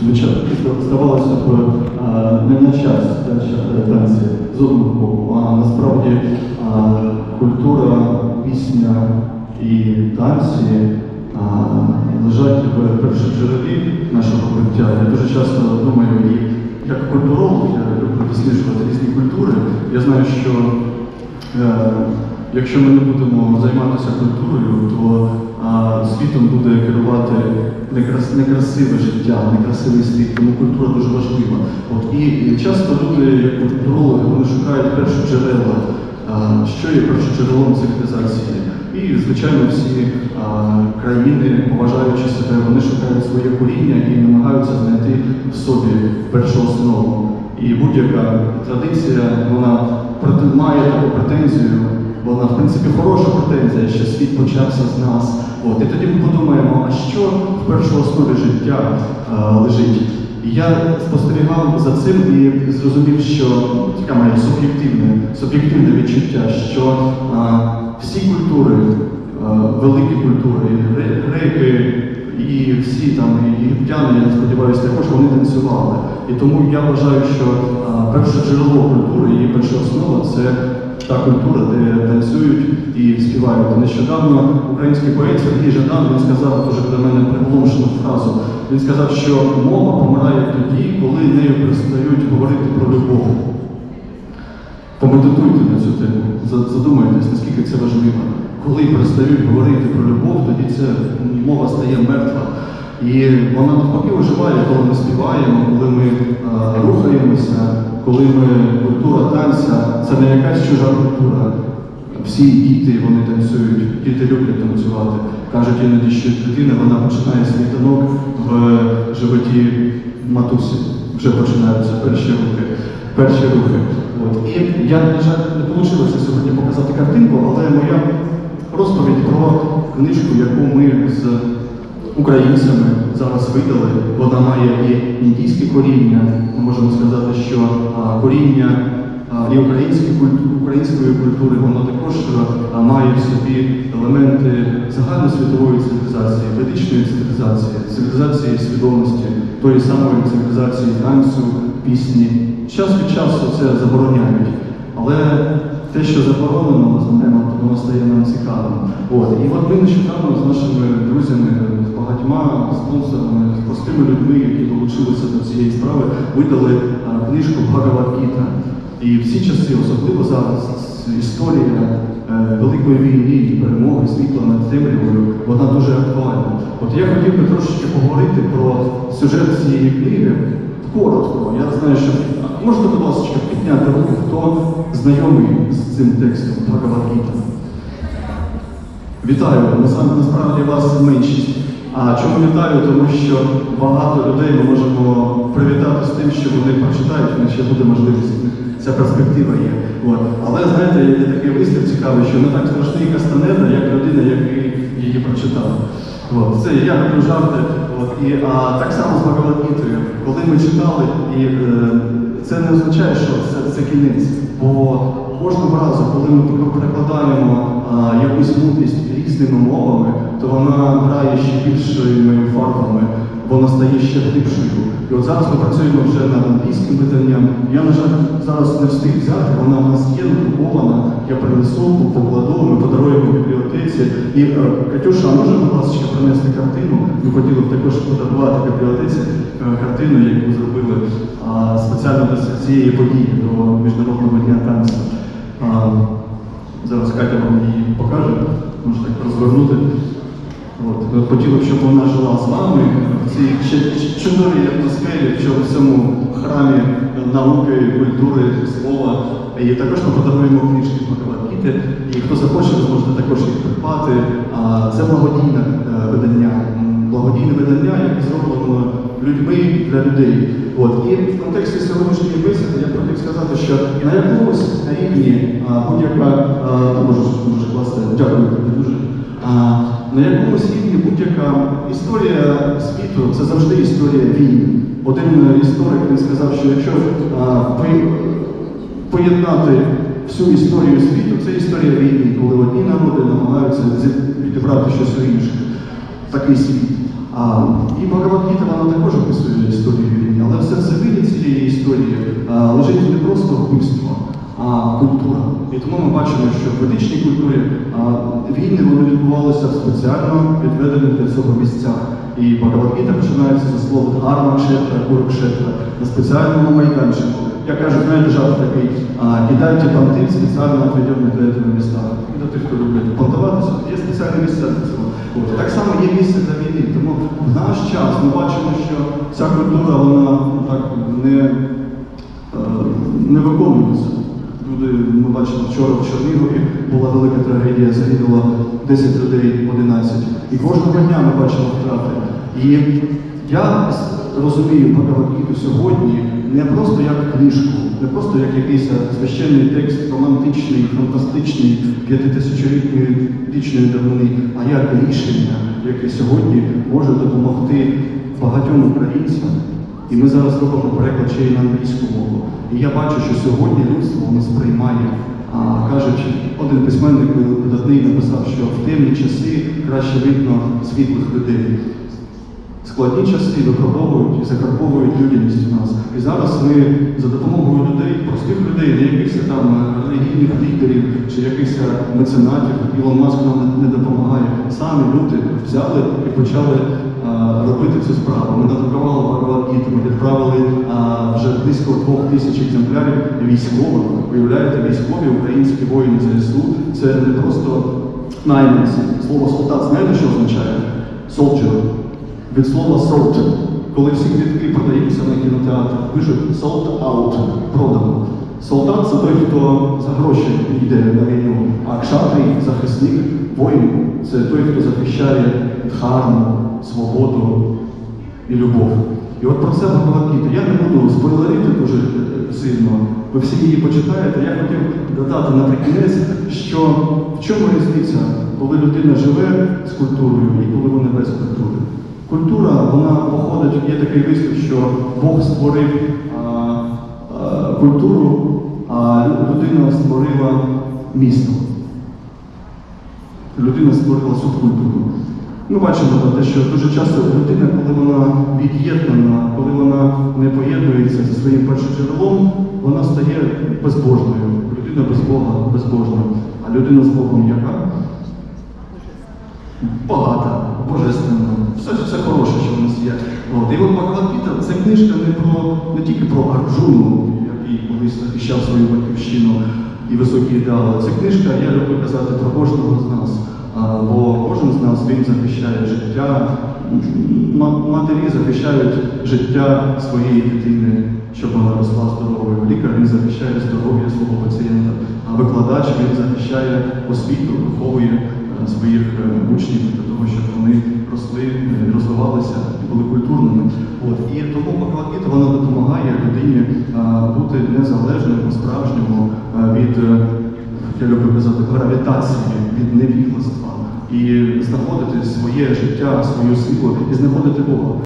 звичайно, здавалося б, е, не на час та- танці з одного боку, а насправді е, культура, пісня і танці е, лежать в першоджерелі нашого буття. Я дуже часто думаю, і як культуролог, я люблю досліджувати різні культури. Я знаю, що Е, Якщо ми не будемо займатися культурою, то світом буде керувати некрас, некрасиве життя, некрасивий світ, тому культура дуже важлива. От, і, часто люди, як культурологи, вони шукають перші джерела, що є першоджерелом цивілізації. І, звичайно, всі а, країни, поважаючи себе, вони шукають своє коріння і намагаються знайти в собі першу основу. І будь-яка традиція, вона має таку претензію, вона в принципі хороша претензія, що світ почався з нас. От. І тоді ми подумаємо, а що в першооснові життя е, лежить. І я спостерігав за цим і зрозумів, що таке моє суб'єктивне, суб'єктивне відчуття, що е, всі культури, е, великі культури, греки, і всі там і єгиптяни, я сподіваюся, також вони танцювали. І тому я вважаю, що а, перше джерело культури, її перша основа це та культура, де танцюють і співають. Нещодавно український поет Сергій Жадан він сказав дуже для мене приголомшену фразу. Він сказав, що мова помирає тоді, коли нею перестають говорити про любов. Помедитуйте на цю тему, задумайтесь, наскільки це важливо. Коли перестають говорити про любов, тоді ця мова стає мертва. І вона навпаки оживає, коли ми співаємо, коли ми е, рухаємося, коли ми культура танця, це не якась чужа культура. Всі діти вони танцюють, діти люблять танцювати. Кажуть іноді, що дитина вона починає свій танок в животі матусі. Вже починаються перші рухи. Перші рухи. От. І я, на жаль, не вийшло сьогодні показати картинку, але моя розповідь про книжку, яку ми з українцями зараз видали. Вона має і індійське коріння. Ми можемо сказати, що коріння і української культури, воно також має в собі елементи загальносвітової цивілізації, ведичної цивілізації, цивілізації свідомості, тої самої цивілізації танцю, пісні. Час від часу це забороняють. Але те, що заборонено, ми знаємо, воно стає нам цікавим. От. І от ми нещодавно з нашими друзями, з багатьма спонсорами, з простими людьми, які долучилися до цієї справи, видали а, книжку Бхагавад-гіта. І в ці часи, особливо зараз, історія е, Великої війни і перемоги світла над темрявою, вона дуже актуальна. От я хотів би трошечки поговорити про сюжет цієї книги. Коротко, я знаю, що можете, будь ласка, підняти руку, хто знайомий з цим текстом Бхагавад-гіта? Вітаю, насправді вас меншість. А чому вітаю? Тому що багато людей ми можемо привітати з тим, що вони прочитають, ще буде можливість, ця перспектива є. От. Але знаєте, є такий вислів цікавий, що не так страшний Кастанеда, як людина, який її прочитав. От. Це я люблю жарти. От. І, а, так само з Бхагавад-гітою. Коли ми читали, і е, це не означає, що це, це кінець. Бо кожного разу, коли ми перекладаємо а, якусь мудрість різними мовами, то вона грає ще більшими фарбами, вона стає ще глибшою. І от зараз ми працюємо вже над англійським виданням. Я, на жаль, зараз не встиг взяти, вона у нас є надрукована, я принесу, покладу, ми подаруємо бібліотеці. І е, Катюша, може, будь ласка, принести картину? Ми хотіли б також подарувати бібліотеці е, картину, яку зробили спеціально до цієї події, до Міжнародного дня танцю. Зараз Катя вам її покаже, може так розвернути. От. Ми Хотіли б, щоб вона жила з вами в цій чудовій атмосфері, в цьому храмі науки, культури, слова. І також ми подаруємо книжки Бхагавад-гіти. І хто захоче, ви зможете також їх придбати. Це благодійне е, видання. Благодійне видання, яке зроблено людьми для людей. От. І в контексті сьогоднішньої бесіди я хотів сказати, що на якомусь рівні будь-яка, а, може, може дякую дуже на якомусь рівні будь-яка історія світу це завжди історія війн. Один е, історик він сказав, що якщо поєднати всю історію світу, це історія війни, коли одні народи намагаються відібрати щось інше. Такий світ. А, І Багаватгіта, вона також описує історію війни, але все це всередині цієї історії а, лежить не просто вбивство, а культура. І тому ми бачимо, що в ведичній культурі війни вони відбувалися в спеціально відведених для цього місцях. І Бхагавадгіта починається за слово Дхарма Кшетра, Курукшетра на спеціальному майданчику. Я кажу, знаєте, жарт такий, кидайте понти спеціально відведені для цього міста. І до тих, хто люблять понтуватися, є спеціальне місце для цього. Так само є місце для війни. Тому в наш час ми бачимо, що ця культура вона так не е, не виконується. Люди, ми бачили вчора в Чернігові була велика трагедія, загинуло 10 людей, 11. І кожного дня ми бачимо втрати. І я розумію Бхагавадгіту сьогодні не просто як книжку, не просто як якийсь священний текст, романтичний, фантастичний, п'ятитисячолітньої вічної давнини, а як рішення, яке сьогодні може допомогти багатьом українцям. І ми зараз робимо переклад ще й на англійську мову. І я бачу, що сьогодні людство воно сприймає. А, кажуть, один письменник видатний написав, що в темні часи краще видно світлих людей. Складні часи випробовують і закарповують людяність в нас. І зараз ми за допомогою людей, простих людей, не якихось там релігійних лідерів чи якихось меценатів, Ілон Маск нам не допомагає. Самі люди взяли і почали робити цю справу. Ми надрукували Бхагавадгіту, ми відправили вже близько двох тисяч екземплярів військовим. Уявляєте, військові українські воїни ЗСУ. Це не просто найманці. Слово солдат знаєте, що означає? Soldier від слова sold. Коли всі квітки продаються на кінотеатрах, пишуть sold out, продано. Солдат це той, хто за гроші йде на війну, а кшатрій, захисник, воїн це той, хто захищає дхарму, свободу і любов. І от про це Бхагавадгіта. Я не буду спойлерити дуже е, сильно. Ви всі її почитаєте. Я хотів додати наприкінець, що в чому різниця, коли людина живе з культурою і коли вона без культури. Культура, вона походить, є такий вислів, що Бог створив а, а, культуру, а людина створила місто. Людина створила субкультуру. Ми бачимо те, що дуже часто людина, коли вона від'єднана, коли вона не поєднується зі своїм першоджерелом, вона стає безбожною. Людина без Бога безбожна. А людина з Богом яка? багата, божественна, все, все хороше, що в нас є. От. І от Бхагавадгіта це книжка не про не тільки про Арджуну, який колись захищав свою батьківщину і високі ідеали. Це книжка, я люблю казати про кожного з нас. Бо кожен з нас він захищає життя, матері захищають життя своєї дитини, щоб вона росла здоровою. Лікар він захищає здоров'я свого пацієнта, а викладач він захищає освіту, виховує е, своїх е, учнів для того, щоб вони росли, е, розвивалися і були культурними. От. І тому Бхагавадгіта вона допомагає людині бути незалежним по-справжньому від, я люблю казати, гравітації, від невігластва і знаходити своє життя, свою силу і знаходити Бога.